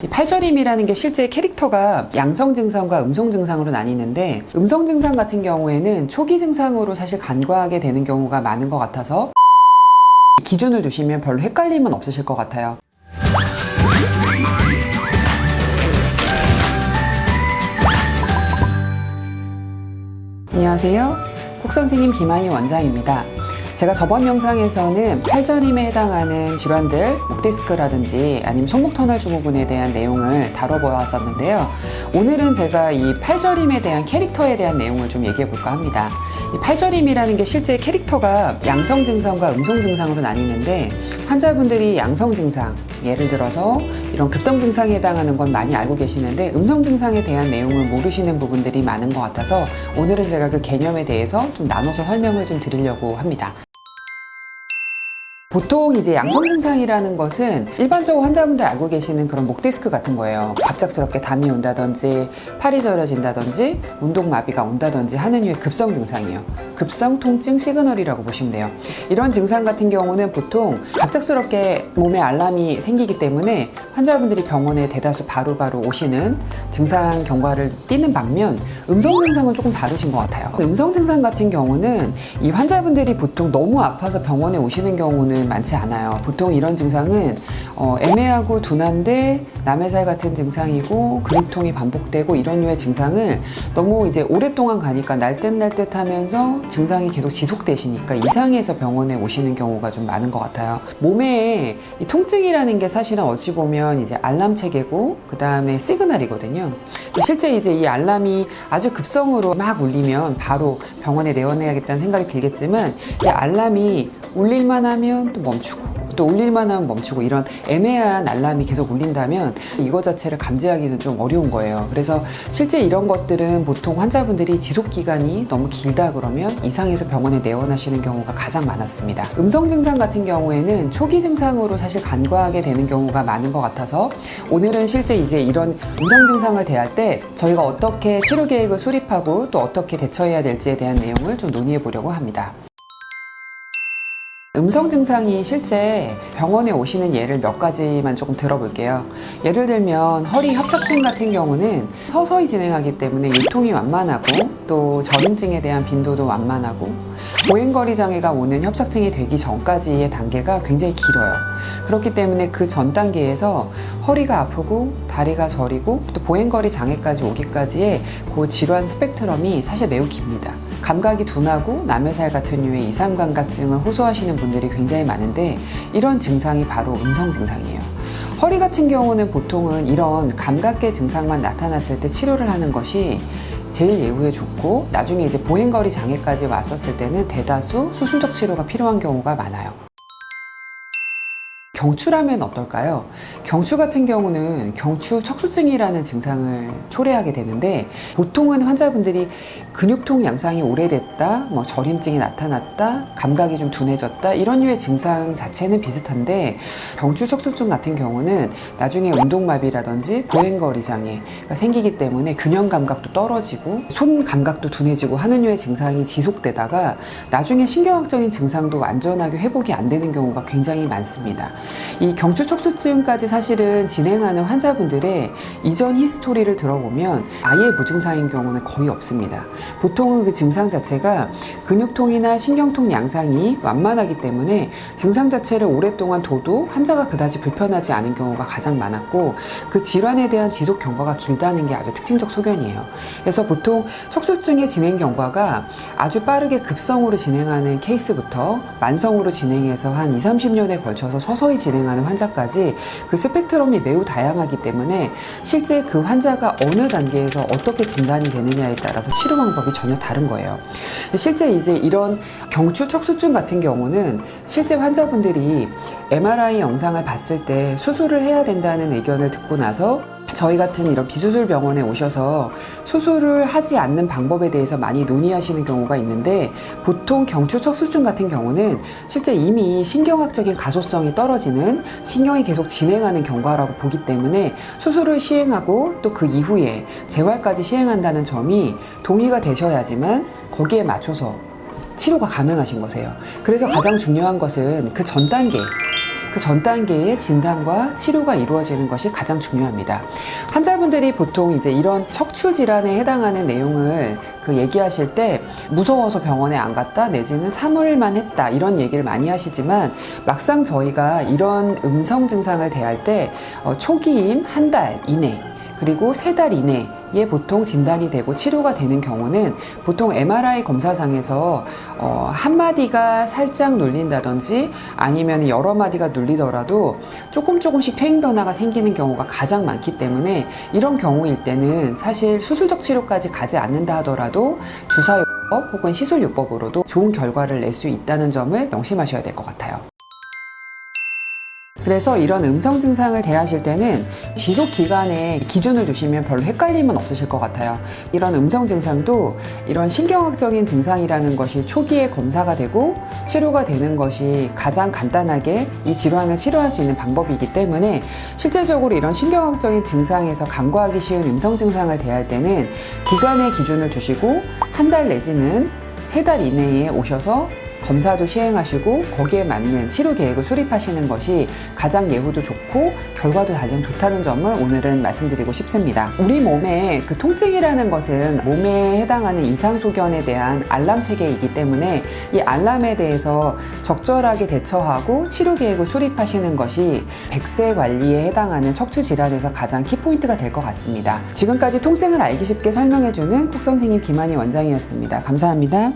이 팔절임이라는 게 실제 캐릭터가 양성 증상과 음성 증상으로 나뉘는데 음성 증상 같은 경우에는 초기 증상으로 사실 간과하게 되는 경우가 많은 것 같아서 기준을 두시면 별로 헷갈림은 없으실 것 같아요. 안녕하세요. 콕 선생님 김한희 원장입니다. 제가 저번 영상에서는 팔절임에 해당하는 질환들, 목디스크라든지 아니면 손목 터널 증후군에 대한 내용을 다뤄보았었는데요. 오늘은 제가 이 팔절임에 대한 캐릭터에 대한 내용을 좀 얘기해 볼까 합니다. 이 팔절임이라는 게 실제 캐릭터가 양성 증상과 음성 증상으로 나뉘는데 환자분들이 양성 증상, 예를 들어서 이런 급성 증상에 해당하는 건 많이 알고 계시는데 음성 증상에 대한 내용을 모르시는 부분들이 많은 것 같아서 오늘은 제가 그 개념에 대해서 좀 나눠서 설명을 좀 드리려고 합니다. 보통 이제 양성 증상이라는 것은 일반적으로 환자분들 알고 계시는 그런 목 디스크 같은 거예요. 갑작스럽게 담이 온다든지 팔이 저려진다든지 운동 마비가 온다든지 하는 류의 급성 증상이에요. 급성 통증 시그널이라고 보시면 돼요. 이런 증상 같은 경우는 보통 갑작스럽게 몸에 알람이 생기기 때문에 환자분들이 병원에 대다수 바로바로 오시는 증상 경과를 띠는 반면 음성 증상은 조금 다르신 것 같아요. 음성 증상 같은 경우는 이 환자분들이 보통 너무 아파서 병원에 오시는 경우는 많지 않아요. 보통 이런 증상은 어, 애매하고 둔한데 남의 살 같은 증상이고 근육통이 반복되고 이런 류의 증상을 너무 이제 오랫동안 가니까 날듯날듯 하면서 증상이 계속 지속되시니까 이상해서 병원에 오시는 경우가 좀 많은 것 같아요. 몸에 이 통증이라는 게 사실은 어찌 보면 이제 알람 체계고 그 다음에 시그널이거든요. 실제 이제 이 알람이 아주 급성으로 막 울리면 바로 병원에 내원해야겠다는 생각이 들겠지만 이 알람이 울릴만 하면 또 멈추고 또 울릴만 하면 멈추고 이런 애매한 알람이 계속 울린다면 이거 자체를 감지하기는 좀 어려운 거예요. 그래서 실제 이런 것들은 보통 환자분들이 지속 기간이 너무 길다 그러면 이상해서 병원에 내원하시는 경우가 가장 많았습니다. 음성 증상 같은 경우에는 초기 증상으로 사실 간과하게 되는 경우가 많은 것 같아서 오늘은 실제 이제 이런 음성 증상을 대할 때 저희가 어떻게 치료 계획을 수립하고 또 어떻게 대처해야 될지에 대한 내용을 좀 논의해 보려고 합니다. 음성 증상이 실제 병원에 오시는 예를 몇 가지만 조금 들어볼게요. 예를 들면 허리 협착증 같은 경우는 서서히 진행하기 때문에 유통이 완만하고 또 전음증에 대한 빈도도 완만하고 보행거리 장애가 오는 협착증이 되기 전까지의 단계가 굉장히 길어요. 그렇기 때문에 그 전 단계에서 허리가 아프고 다리가 저리고 또 보행거리 장애까지 오기까지의 그 질환 스펙트럼이 사실 매우 깁니다. 감각이 둔하고 남의 살 같은 류의 이상 감각증을 호소하시는 분들이 굉장히 많은데 이런 증상이 바로 음성 증상이에요. 허리 같은 경우는 보통은 이런 감각계 증상만 나타났을 때 치료를 하는 것이 제일 예후에 좋고 나중에 이제 보행거리 장애까지 왔었을 때는 대다수 수술적 치료가 필요한 경우가 많아요. 경추라면 어떨까요? 경추 같은 경우는 경추 척수증이라는 증상을 초래하게 되는데 보통은 환자분들이 근육통 양상이 오래됐다, 뭐 저림증이 나타났다, 감각이 좀 둔해졌다 이런 류의 증상 자체는 비슷한데 경추 척수증 같은 경우는 나중에 운동마비라든지 보행거리 장애가 생기기 때문에 균형 감각도 떨어지고 손 감각도 둔해지고 하는 류의 증상이 지속되다가 나중에 신경학적인 증상도 완전하게 회복이 안 되는 경우가 굉장히 많습니다. 이 경추 척수증까지 사실은 진행하는 환자분들의 이전 히스토리를 들어보면 아예 무증상인 경우는 거의 없습니다. 보통은 그 증상 자체가 근육통이나 신경통 양상이 완만하기 때문에 증상 자체를 오랫동안 둬도 환자가 그다지 불편하지 않은 경우가 가장 많았고 그 질환에 대한 지속 경과가 길다는 게 아주 특징적 소견이에요. 그래서 보통 척수증의 진행 경과가 아주 빠르게 급성으로 진행하는 케이스부터 만성으로 진행해서 한 2, 30년에 걸쳐서 서서히 진행하는 환자까지 그 스펙트럼이 매우 다양하기 때문에 실제 그 환자가 어느 단계에서 어떻게 진단이 되느냐에 따라서 치료 방법이 전혀 다른 거예요. 실제 이제 이런 경추 척수증 같은 경우는 실제 환자분들이 MRI 영상을 봤을 때 수술을 해야 된다는 의견을 듣고 나서 저희 같은 이런 비수술 병원에 오셔서 수술을 하지 않는 방법에 대해서 많이 논의하시는 경우가 있는데 보통 경추 척수증 같은 경우는 실제 이미 신경학적인 가소성이 떨어지는 신경이 계속 진행하는 경과라고 보기 때문에 수술을 시행하고 또 그 이후에 재활까지 시행한다는 점이 동의가 되셔야지만 거기에 맞춰서 치료가 가능하신 거세요. 그래서 가장 중요한 것은 그 전 단계 그그전 단계의 진단과 치료가 이루어지는 것이 가장 중요합니다. 환자분들이 보통 이제 이런 척추 질환에 해당하는 내용을 그 얘기하실 때 무서워서 병원에 안 갔다 내지는 참을만 했다 이런 얘기를 많이 하시지만 막상 저희가 이런 음성 증상을 대할 때 어, 초기임 한 달 이내 그리고 세 달 이내에 보통 진단이 되고 치료가 되는 경우는 보통 MRI 검사상에서 어, 한 마디가 살짝 눌린다든지 아니면 여러 마디가 눌리더라도 조금 조금씩 퇴행 변화가 생기는 경우가 가장 많기 때문에 이런 경우일 때는 사실 수술적 치료까지 가지 않는다 하더라도 주사요법 혹은 시술요법으로도 좋은 결과를 낼 수 있다는 점을 명심하셔야 될 것 같아요. 그래서 이런 음성 증상을 대하실 때는 지속 기간에 기준을 두시면 별로 헷갈림은 없으실 것 같아요. 이런 음성 증상도 이런 신경학적인 증상이라는 것이 초기에 검사가 되고 치료가 되는 것이 가장 간단하게 이 질환을 치료할 수 있는 방법이기 때문에 실제적으로 이런 신경학적인 증상에서 간과하기 쉬운 음성 증상을 대할 때는 기간의 기준을 두시고 한 달 내지는 세 달 이내에 오셔서 검사도 시행하시고 거기에 맞는 치료 계획을 수립하시는 것이 가장 예후도 좋고 결과도 가장 좋다는 점을 오늘은 말씀드리고 싶습니다. 우리 몸에 그 통증이라는 것은 몸에 해당하는 이상 소견에 대한 알람 체계이기 때문에 이 알람에 대해서 적절하게 대처하고 치료 계획을 수립하시는 것이 백세 관리에 해당하는 척추 질환에서 가장 키포인트가 될 것 같습니다. 지금까지 통증을 알기 쉽게 설명해주는 콕 선생님 김한희 원장이었습니다. 감사합니다.